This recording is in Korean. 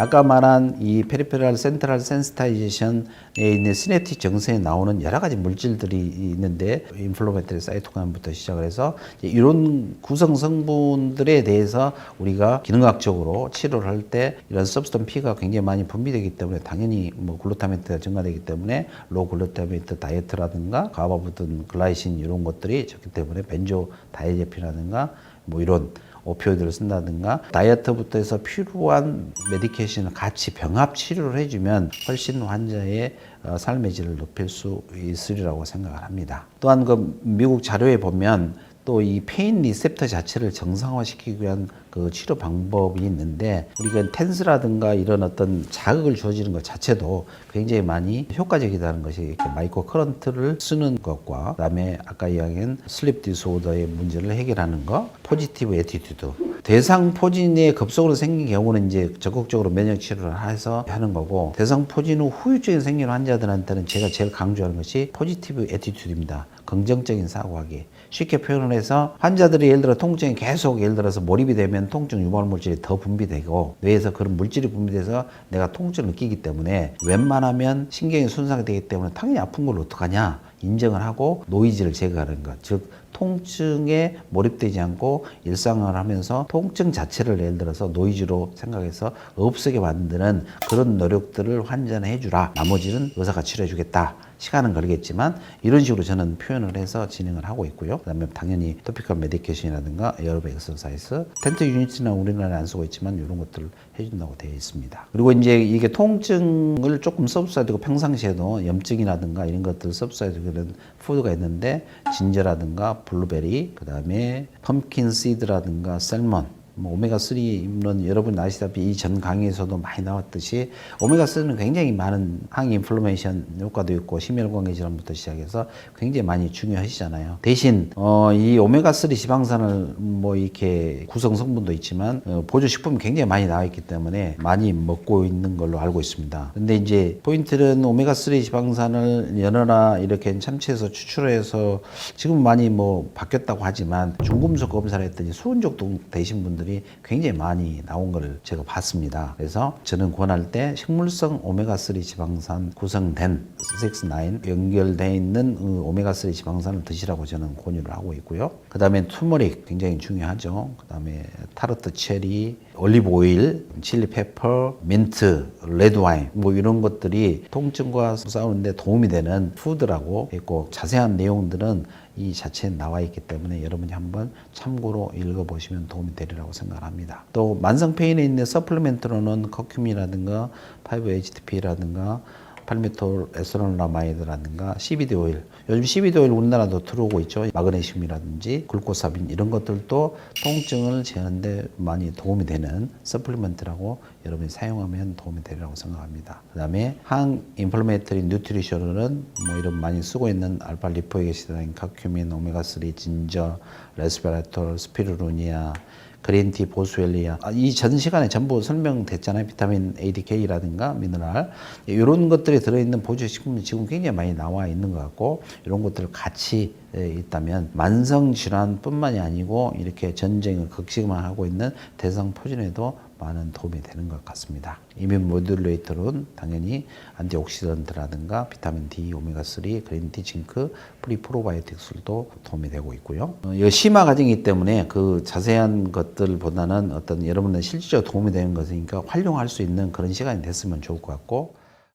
아까 말한 이 페리페랄 센트럴 센스타이제이션에 있는 시네틱 정세에 나오는 여러 가지 물질들이 있는데 인플로메트리 사이토카인부터 시작을 해서 이런 구성 성분들에 대해서 우리가 기능학적으로 치료를 할 때 이런 substan P가 굉장히 많이 분비되기 때문에 당연히 뭐 글루타메트가 증가되기 때문에 로 글루타메트 다이어트라든가 가바부든 글라이신 이런 것들이 적기 때문에 벤조 다이제피라든가 뭐 이런 오피오이드를 쓴다든가 다이어트부터 해서 필요한 메디케이션을 같이 병합 치료를 해주면 훨씬 환자의 어, 삶의 질을 높일 수 있으리라고 생각을 합니다. 또한 그 미국 자료에 보면 또 이 페인 리셉터 자체를 정상화시키기 위한 그 치료 방법이 있는데 우리가 텐스라든가 이런 어떤 자극을 주어지는 것 자체도 굉장히 많이 효과적이다는 것이 이렇게 마이크로 커런트를 쓰는 것과 그다음에 아까 이야기한 슬립 디소더의 문제를 해결하는 것, 포지티브 에티튜드. 대상 포진이 급속으로 생긴 경우는 이제 적극적으로 면역 치료를 해서 하는 거고 대상 포진 후 후유증이 생기는 환자들한테는 제가 제일 강조하는 것이 포지티브 에티튜드입니다. 긍정적인 사고하기. 쉽게 표현을 해서 환자들이 예를 들어 통증이 계속 예를 들어서 몰입이 되면 통증 유발 물질이 더 분비되고 뇌에서 그런 물질이 분비돼서 내가 통증을 느끼기 때문에 웬만하면 신경이 손상되기 때문에 당연히 아픈 걸 어떡하냐 인정을 하고 노이즈를 제거하는 것. 즉 통증에 몰입되지 않고 일상을 하면서 통증 자체를 예를 들어서 노이즈로 생각해서 없애게 만드는 그런 노력들을 환자는 해주라. 나머지는 의사가 치료해 주겠다. 시간은 걸리겠지만 이런 식으로 저는 표현을 해서 진행을 하고 있고요. 그다음에 당연히 토피컬 메디케이션이라든가 여러 엑서사이즈, 텐트 유니트는 우리나라에 안 쓰고 있지만 이런 것들을 해준다고 되어 있습니다. 그리고 이제 이게 통증을 조금 서브사이드고 평상시에도 염증이라든가 이런 것들 서브사이드 그런 푸드가 있는데 진저라든가 블루베리, 그다음에 펌킨 시드라든가 셀몬 뭐 오메가3는 여러분 아시다시피 이 전 강의에서도 많이 나왔듯이 오메가3는 굉장히 많은 항 인플루메이션 효과도 있고 심혈관계 질환부터 시작해서 굉장히 많이 중요하시잖아요. 대신 어, 이 오메가3 지방산을 뭐 이렇게 구성 성분도 있지만 어, 보조 식품이 굉장히 많이 나와 있기 때문에 많이 먹고 있는 걸로 알고 있습니다. 근데 이제 포인트는 오메가3 지방산을 연어나 이렇게 참치에서 추출해서 지금 많이 뭐 바뀌었다고 하지만 중금속 검사를 했더니 수은족독 되신 분들이 굉장히 많이 나온 걸 제가 봤습니다. 그래서 저는 권할 때 식물성 오메가3 지방산 구성된 6, 9 연결되어 있는 그 오메가3 지방산을 드시라고 저는 권유를 하고 있고요. 그 다음에 투머릭 굉장히 중요하죠. 그 다음에 타르트 체리, 올리브 오일, 칠리 페퍼, 민트, 레드 와인 뭐 이런 것들이 통증과 싸우는데 도움이 되는 푸드라고 있고 자세한 내용들은 이 자체에 나와 있기 때문에 여러분이 한번 참고로 읽어보시면 도움이 되리라고 생각합니다. 또 만성 페인에 있는 서플리멘트로는 커큐민이라든가 5-HTP라든가 팔미톨 에스트로라마이드라든가 CBD 오일 요즘 CBD 오일 우리나라도 들어오고 있죠. 마그네슘이라든지 글루코사빈 이런 것들도 통증을 제하는데 많이 도움이 되는 서플리먼트라고 여러분이 사용하면 도움이 되리라고 생각합니다. 그 다음에 항 인플레메이터리 뉴트리션은 뭐 이런 많이 쓰고 있는 알파 리포에게시다인 카큐민 오메가3 진저 레스베라톨 스피루루니아 그린티, 보스웰리아 아, 이 전 시간에 전부 설명됐잖아요. 비타민 ADK라든가 미네랄 이런 것들이 들어있는 보조 식품이 지금 굉장히 많이 나와 있는 것 같고 이런 것들을 같이 에, 있다면 만성 질환뿐만이 아니고 이렇게 전쟁을 극심화하고 있는 대상 포진에도 많은 도움이 되는 것 같습니다. 이뮨 모듈레이터는 당연히 안티옥시던트라든가 비타민 D, 오메가3, 그린티, 징크, 프리 프로바이오틱스도 도움이 되고 있고요. 어, 이거 심화 과정이기 때문에 그 자세한 것들보다는 어떤 여러분들 실질적으로 도움이 되는 것이니까 활용할 수 있는 그런 시간이 됐으면 좋을 것 같고